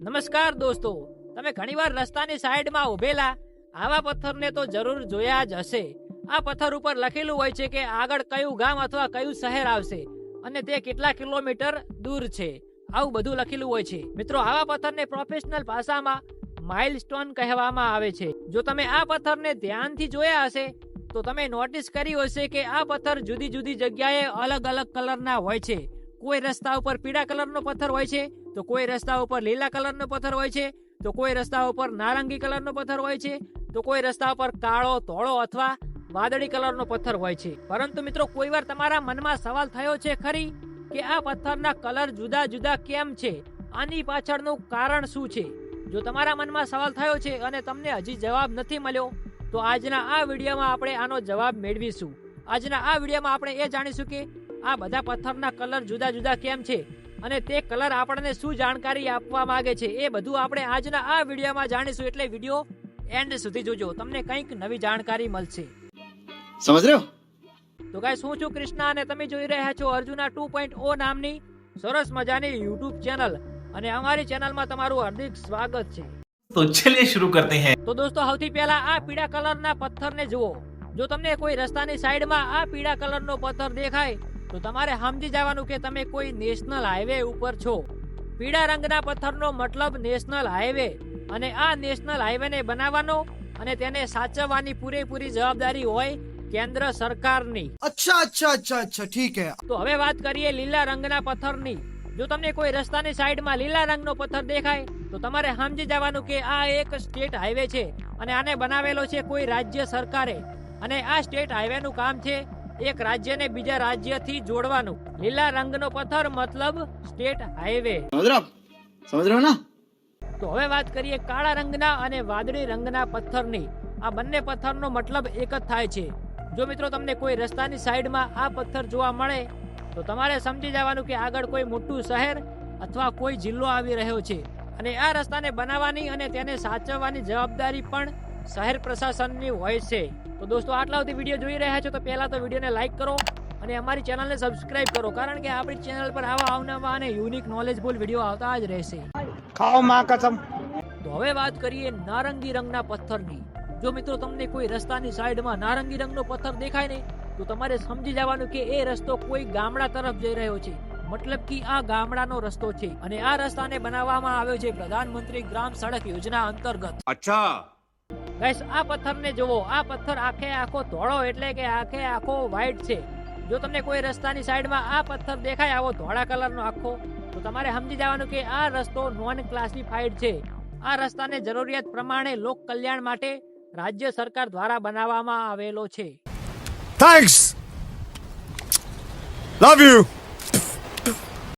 નમસ્કાર દોસ્તો. તમે ઘણીવાર રસ્તાની સાઈડમાં ઉભેલા આવા પથ્થરને તો જરૂર જોયા જ હશે. આ પથ્થર ઉપર લખેલું હોય છે કે આગળ કયું ગામ અથવા કયું શહેર આવશે અને તે કેટલા કિલોમીટર દૂર છે. આવું બધું લખેલું હોય છે. મિત્રો, આવા પથ્થરને પ્રોફેશનલ ભાષામાં માઇલસ્ટોન કહેવામાં આવે છે. જો તમે આ પથ્થરને ધ્યાનથી જોયા હશે, તો તમે નોટિસ કરી હશે કે આ પથ્થર જુદી જુદી જગ્યાએ અલગ અલગ કલરના હોય છે. કોઈ રસ્તા ઉપર પીળા કલરનો પથ્થર હોય છે તો કોઈ રસ્તા ઉપર લીલા કલરનો પથ્થર હોય છે, તો કોઈ રસ્તા ઉપર નારંગી કલરનો પથ્થર હોય છે, તો કોઈ રસ્તા ઉપર કાળો, ધોળો અથવા વાદળી કલરનો પથ્થર હોય છે. પરંતુ મિત્રો, કોઈવાર તમારા મનમાં સવાલ થયો છે ખરી કે આ પથ્થરના કલર જુદા જુદા કેમ છે? આની પાછળનું કારણ શું છે? જો તમારા મનમાં સવાલ થયો છે અને તમને હજી જવાબ નથી મળ્યો, તો આજના આ વિડીયોમાં આપણે આનો જવાબ મેળવીશું. આજના આ વિડીયોમાં આપણે એ જાણીશું કે આ બધા પથ્થરના કલર જુદા જુદા કેમ છે? અને તે કલર આપણને શું જાણકારી આપવા માંગે છે એ બધું આપણે આજના આ વિડીયોમાં જાણીશું. એટલે વીડિયો એન્ડ સુધી જોજો. તમને કંઈક નવી જાણકારી મળશે. સમજ રહ્યો? તો ગાઈસ હું છું? કૃષ્ણા અને તમે જોઈ રહ્યા છો અર્જુના 2.0 નામની સરસ મજાની YouTube ચેનલ. અને અમારી ચેનલમાં તમારું હાર્દિક સ્વાગત છે. તો ચલિએ શરૂ કરતે હૈ. તો દોસ્તો સૌથી પહેલા આ પીળા કલરના પથ્થરને જુઓ. જો તમને કોઈ રસ્તાની સાઈડમાં આ પીળા કલરનો પથ્થર દેખાય તો તમારે સમજી જવાનું કે તમે કોઈ નેશનલ હાઈવે ઉપર છો. પીળા રંગના પથ્થરનો મતલબ નેશનલ હાઈવે અને આ નેશનલ હાઈવેને બનાવવાનો અને તેને સાચવવાની પૂરેપૂરી જવાબદારી હોય કેન્દ્ર સરકારની. અચ્છા અચ્છા અચ્છા અચ્છા ઠીક હે. તો હવે વાત કરીએ લીલા રંગના પથ્થરની. જો તમને કોઈ રસ્તાની સાઈડમાં લીલા રંગનો પથ્થર દેખાય તો તમારે સમજી જવાનું કે આ એક સ્ટેટ હાઈવે છે અને આને બનાવેલો છે કોઈ રાજ્ય સરકારે. અને આ સ્ટેટ હાઈવેનું કામ છે એક રાજ્યને બીજા રાજ્યથી જોડવાનું. લીલા રંગનો પથ્થર મતલબ સ્ટેટ હાઈવે. તો હવે વાત કરીએ કાળા રંગના અને વાદળી રંગના પથ્થરની. આ બંને પથ્થરનો મતલબ એક જ થાય છે. જો મિત્રો તમને કોઈ રસ્તાની સાઈડમાં આ પથ્થર જોવા મળે તો તમારે સમજી જવાનું કે આગળ કોઈ મોટું શહેર અથવા કોઈ જિલ્લો આવી રહ્યો છે. અને આ રસ્તાને બનાવવાની અને તેને સાચવવાની જવાબદારી પણ શહેર પ્રશાસનની હોય છે. તો દોસ્તો આટલા સુધી વીડિયો જોઈ રહ્યા છો તો પહેલાં તો વિડીયોને લાઇક કરો અને અમારી ચેનલને સબસ્ક્રાઇબ કરો. કારણ કે આપણી ચેનલ પર આવા આવનાવા અને યુનિક નોલેજફુલ વીડિયો આવતા જ રહેશે. ખાઓ માં કસમ. તો હવે વાત કરીએ નારંગી રંગના પથ્થરની. જો મિત્રો તમને કોઈ રસ્તાની સાઈડમાં નારંગી રંગનો પથ્થર દેખાય ને તો તમારે સમજી જવાનું કે એ રસ્તો કોઈ ગામડા તરફ જઈ રહ્યો છે. મતલબ કે આ ગામડાનો રસ્તો છે અને આ રસ્તાને બનાવવામાં આવ્યો છે પ્રધાનમંત્રી ગ્રામ સડક યોજના અંતર્ગત. અચ્છા. ગાઈસ, આ પથ્થરને જુઓ. આ પથ્થર આખે આખો ધોળો એટલે કે આખે આખો વ્હાઈટ છે. જો તમને કોઈ રસ્તાની સાઈડમાં આ પથ્થર દેખાય, આવો ધોળા કલરનો આખો, તો તમારે સમજી જવાનું કે આ રસ્તો નોન ક્લાસિફાઈડ છે. આ રસ્તાને જરૂરિયાત પ્રમાણે લોક કલ્યાણ માટે રાજ્ય સરકાર દ્વારા બનાવવામાં આવેલો છે. Thanks love you